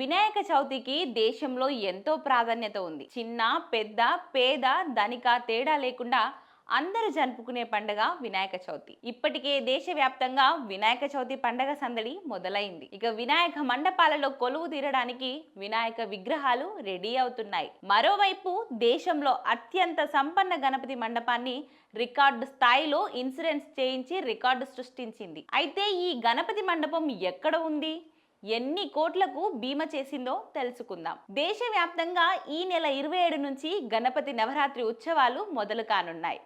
వినాయక చవితికి దేశంలో ఎంతో ప్రాధాన్యత ఉంది. చిన్న పెద్ద పేద ధనిక తేడా లేకుండా అందరూ జరుపుకునే పండగ వినాయక చవితి. ఇప్పటికే దేశవ్యాప్తంగా వినాయక చవితి పండగ సందడి మొదలైంది. ఇక వినాయక మండపాలలో కొలువు తీరడానికి వినాయక విగ్రహాలు రెడీ అవుతున్నాయి. మరోవైపు దేశంలో అత్యంత సంపన్న గణపతి మండపాన్ని రికార్డు స్థాయిలో ఇన్సూరెన్స్ చేయించి రికార్డు సృష్టించింది. అయితే ఈ గణపతి మండపం ఎక్కడ ఉంది? ఎన్ని కోట్లకు బీమా చేసిందో తెలుసుకుందాం. దేశవ్యాప్తంగా ఈ నెల ఇరవై ఏడు నుంచి గణపతి నవరాత్రి ఉత్సవాలు మొదలు కానున్నాయి.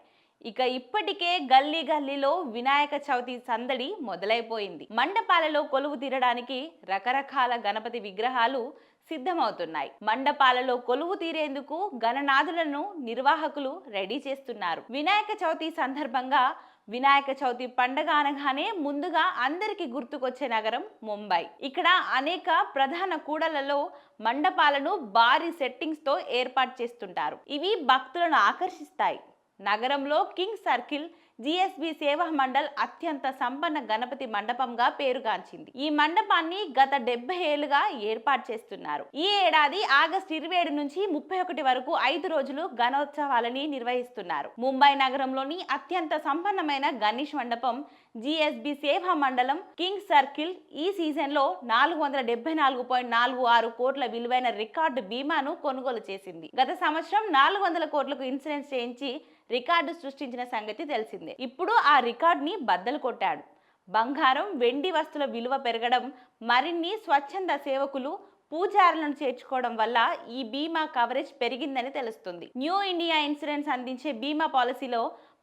ఇక ఇప్పటికే గల్లీ గల్లీలో వినాయక చవితి సందడి మొదలైపోయింది. మండపాలలో కొలువు తీరడానికి రకరకాల గణపతి విగ్రహాలు సిద్ధమవుతున్నాయి. మండపాలలో కొలువు తీరేందుకు గణనాథులను నిర్వాహకులు రెడీ చేస్తున్నారు. వినాయక చవితి సందర్భంగా వినాయక చవితి పండగ అనగానే ముందుగా అందరికీ గుర్తుకొచ్చే నగరం ముంబై. ఇక్కడ అనేక ప్రధాన కూడలలో మండపాలను భారీ సెట్టింగ్స్తో ఏర్పాటు చేస్తుంటారు. ఇవి భక్తులను ఆకర్షిస్తాయి. నగరంలో కింగ్ సర్కిల్ జిఎస్బి సేవా మండల్ అత్యంత సంపన్న గణపతి మండపంగా పేరుగాంచింది. ఈ మండపాన్ని గత డెబ్బై ఏళ్ళుగా ఏర్పాటు చేస్తున్నారు. ఈ ఏడాది ఆగస్టు ఇరవై ఏడు నుంచి ముప్పై ఒకటి వరకు ఐదు రోజులు గణోత్సవాలని నిర్వహిస్తున్నారు. ముంబై నగరంలోని అత్యంత సంపన్నమైన గణేష్ మండపం జిఎస్బి సేవా మండలం కింగ్ సర్కిల్ ఈ సీజన్లో నాలుగు వందల డెబ్బై నాలుగు పాయింట్ నాలుగు ఆరు కోట్ల విలువైన రికార్డు బీమాను కొనుగోలు చేసింది. గత సంవత్సరం నాలుగు వందల కోట్లకు ఇన్సూరెన్స్ చేయించి రికార్డు సృష్టించిన సంగతి తెలిసిందే. ఇప్పుడు ఆ రికార్డుని బద్దలు కొట్టాడు. బంగారం వెండి వస్తువుల విలువ పెరగడం మరిన్ని స్వచ్ఛంద సేవకులు పూజారులను చేర్చుకోవడం వల్ల ఈ బీమా కవరేజ్ పెరిగిందని తెలుస్తుంది. న్యూ ఇండియా ఇన్సూరెన్స్ అందించే బీమా పాలసీలో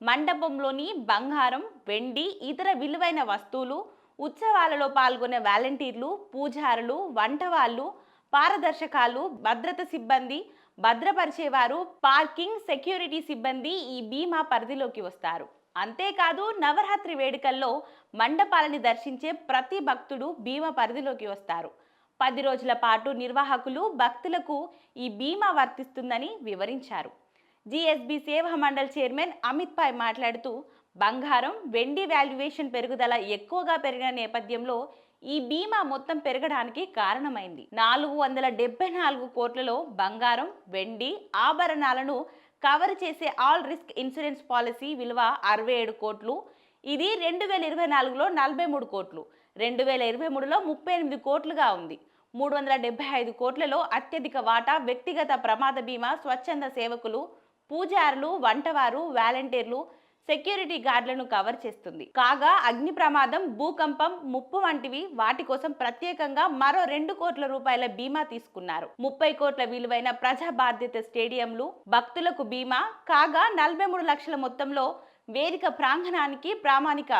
మండపంలోని బంగారం వెండి ఇతర విలువైన వస్తువులు ఉత్సవాలలో పాల్గొనే వాలంటీర్లు పూజారులు వంటవాళ్ళు పారదర్శకాలు భద్రత సిబ్బంది భద్రపరిచేవారు పార్కింగ్ సెక్యూరిటీ సిబ్బంది ఈ బీమా పరిధిలోకి వస్తారు. అంతేకాదు నవరాత్రి వేడుకల్లో మండపాలని దర్శించే ప్రతి భక్తుడు బీమా పరిధిలోకి వస్తారు. పది రోజుల పాటు నిర్వాహకులు భక్తులకు ఈ బీమా వర్తిస్తుందని వివరించారు. జిఎస్బి సేవా మండల్ చైర్మన్ అమిత్ పాయ్ మాట్లాడుతూ బంగారం వెండి వాల్యుయేషన్ పెరుగుదల ఎక్కువగా పెరిగిన నేపథ్యంలో ఈ బీమా మొత్తం పెరగడానికి కారణమైంది. నాలుగు వందల డెబ్బై నాలుగు కోట్లలో బంగారం వెండి ఆభరణాలను కవర్ చేసే ఆల్ రిస్క్ ఇన్సూరెన్స్ పాలసీ విలువ అరవై ఏడు కోట్లు. ఇది రెండు వేల ఇరవై నాలుగులో నలభై మూడు కోట్లు. రెండు వేల ఇరవై మూడులో ముప్పై ఎనిమిది కోట్లుగా ఉంది. మూడు వందల డెబ్బై ఐదు కోట్లలో అత్యధిక వాటా వ్యక్తిగత ప్రమాద బీమా స్వచ్ఛంద సేవకులు పూజారులు వంటవారు వాలంటీర్లు సెక్యూరిటీ గార్డులను కవర్ చేస్తుంది. కాగా అగ్ని ప్రమాదం భూకంపం ముప్పు వంటివి వాటి కోసం ప్రత్యేకంగా మరో రెండు కోట్ల రూపాయల బీమా తీసుకున్నారు. ముప్పై కోట్ల విలువైన ప్రజా బాధ్యత స్టేడియంలు భక్తులకు బీమా కాగా నలభై మూడు లక్షల మొత్తంలో వేదిక ప్రాంగణానికి ప్రామాణిక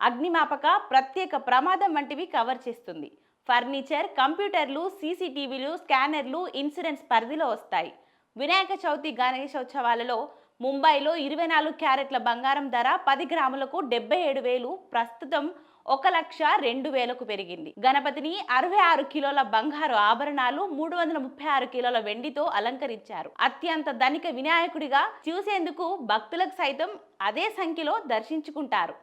అగ్నిమాపక ప్రత్యేక ప్రమాదం వంటివి కవర్ చేస్తుంది. ఫర్నిచర్ కంప్యూటర్లు సీసీటీవీలు స్కానర్లు ఇన్సూరెన్స్ పరిధిలో వస్తాయి. వినాయక చవితి గణేశోత్సవాలలో ముంబైలో ఇరవై నాలుగు క్యారెట్ల బంగారం ధర పది గ్రాములకు డెబ్బై ఏడు వేలు ప్రస్తుతం ఒక లక్ష రెండు వేలకు పెరిగింది. గణపతిని అరవై ఆరు కిలోల బంగారు ఆభరణాలు మూడు వందల ముప్పై ఆరు కిలోల వెండితో అలంకరించారు. అత్యంత ధనిక వినాయకుడిగా చూసేందుకు భక్తులకు సైతం అదే సంఖ్యలో దర్శించుకుంటారు.